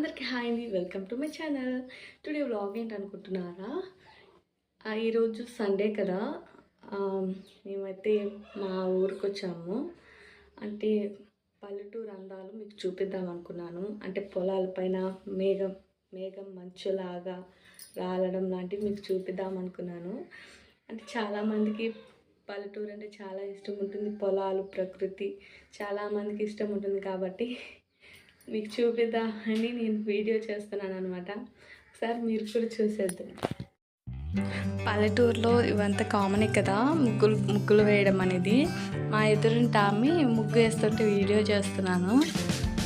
అందరికీ హాయ్ అండి. Welcome to my channel. Today vlog ఏంటనుకుంటున్నారా? ఈరోజు సండే కదా. మేమైతే మా ఊరికి వచ్చాము అంటే పల్లెటూరు అందాలు మీకు చూపిద్దాం అనుకున్నాను. అంటే పొలాలపైన మేఘం మేఘం మంచులాగా రాలడం లాంటివి మీకు చూపిద్దాం అనుకున్నాను. అంటే చాలామందికి పల్లెటూరు అంటే చాలా ఇష్టం ఉంటుంది. పొలాలు ప్రకృతి చాలామందికి ఇష్టం ఉంటుంది కాబట్టి మీకు చూపిద్దామని నేను వీడియో చేస్తున్నాను అనమాట ఒకసారి మీరు కూడా చూసేద్దాం. పల్లెటూరులో ఇవంతా కామనే కదా ముగ్గులు ముగ్గులు వేయడం అనేది. మా ఎదురింటి ఆమె ముగ్గు వేస్తుంటే వీడియో చేస్తున్నాను.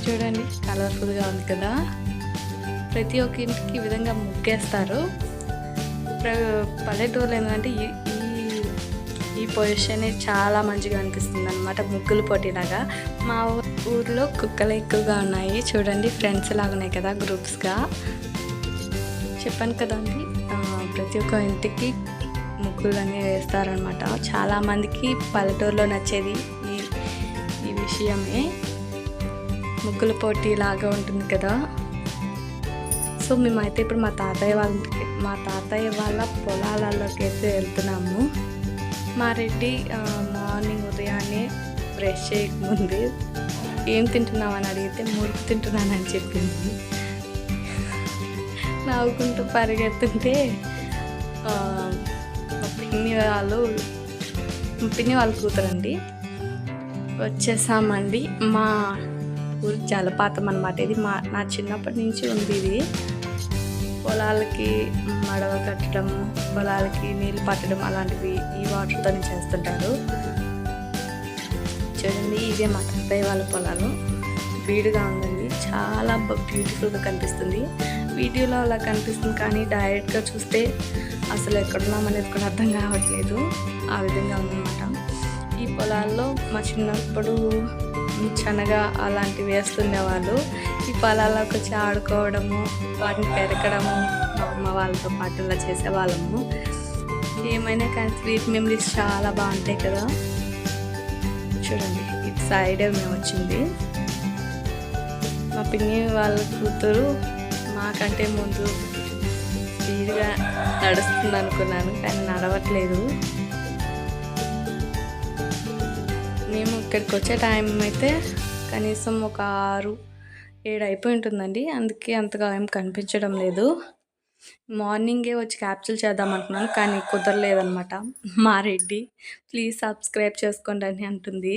చూడండి కలర్ఫుల్గా ఉంది కదా. ప్రతి ఒక్క ఇంటికి ఈ విధంగా ముగ్గేస్తారు పల్లెటూరులో ఏంటంటే ఈ ఈ- ఈ పొజిషన్ చాలా మంచిగా అనిపిస్తుంది అనమాట ముగ్గులు పోటీలాగా. మా ఊర్లో కుక్కలు ఎక్కువగా ఉన్నాయి. చూడండి ఫ్రెండ్స్ లాగా ఉన్నాయి కదా గ్రూప్స్గా చెప్పాను కదండి ప్రతి ఒక్క ఇంటికి ముగ్గులు అనేవి వేస్తారనమాట చాలామందికి పల్లెటూరులో నచ్చేది ఈ ఈ విషయమే. ముగ్గుల పోటీ లాగా ఉంటుంది కదా. సో మేమైతే ఇప్పుడు మా తాతయ్య వాళ్ళకి మా తాతయ్య వాళ్ళ పొలాలలోకి అయితే వెళ్తున్నాము. మా రెడ్డి మార్నింగ్ ఉదయాన్నే బ్రష్ చేయకముందు ఏం తింటున్నావు అని అడిగితే మురుకు తింటున్నానని చెప్పింది. నవ్వుకుంటూ పరిగెత్తుంటే పిన్ని వాళ్ళు పిన్ని వాళ్ళు కూతురండి. వచ్చేసామండి. మా ఊరి జలపాతం అనమాట ఇది మా నా చిన్నప్పటి నుంచి ఉంది ఇది. పొలాలకి మడవ కట్టడం పొలాలకి నీళ్ళు పట్టడం అలాంటివి ఈ వాటర్తోనే చేస్తుంటారు. ఇదే మా తాతయ్య వాళ్ళ పొలాలు వీడుగా ఉందండి. చాలా బ్యూటిఫుల్గా కనిపిస్తుంది. వీడియోలో అలా కనిపిస్తుంది కానీ డైరెక్ట్గా చూస్తే అసలు ఎక్కడున్నాం అనేది కూడా అర్థం కావట్లేదు. ఆ విధంగా ఉందన్నమాట. ఈ పొలాల్లో మా చిన్నప్పుడు శనగ అలాంటివి వేస్తుండేవాళ్ళు. ఈ పొలాల్లోకి వచ్చి ఆడుకోవడము వాటిని పెరకడము మా అమ్మ వాళ్ళతో పాటు ఇలా చేసేవాళ్ళము. ఏమైనా కానీ స్వీట్ మెమరీస్ చాలా బాగుంటాయి కదా. చూడండి. ఇటు సైడే మేము వచ్చింది. మా పిన్ని వాళ్ళ కూతురు మాకంటే ముందు స్పీడ్గా నడుస్తుంది అనుకున్నాను కానీ నడవట్లేదు. మేము ఇక్కడికి వచ్చే టైం అయితే కనీసం ఒక ఆరు ఏడు అయిపోయి ఉంటుందండి. అందుకే అంతగా ఏం కనిపించడం లేదు. మార్నింగే వచ్చి క్యాప్చర్ చేద్దాం అనుకున్నాను కానీ కుదరలేదనమాట మా రెడ్డి ప్లీజ్ సబ్స్క్రైబ్ చేసుకోండి అని అంటుంది.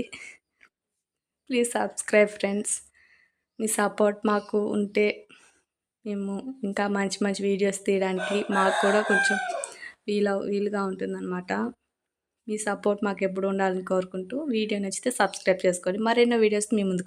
ప్లీజ్ సబ్స్క్రైబ్ ఫ్రెండ్స్ మీ సపోర్ట్ మాకు ఉంటే మేము ఇంకా మంచి మంచి వీడియోస్ తీయడానికి మాకు కూడా కొంచెం వీలు వీలుగా ఉంటుందన్నమాట. మీ సపోర్ట్ మాకు ఎప్పుడు ఉండాలని కోరుకుంటూ వీడియో నచ్చితే సబ్స్క్రైబ్ చేసుకోండి. మరెన్నో వీడియోస్ మీ ముందుకు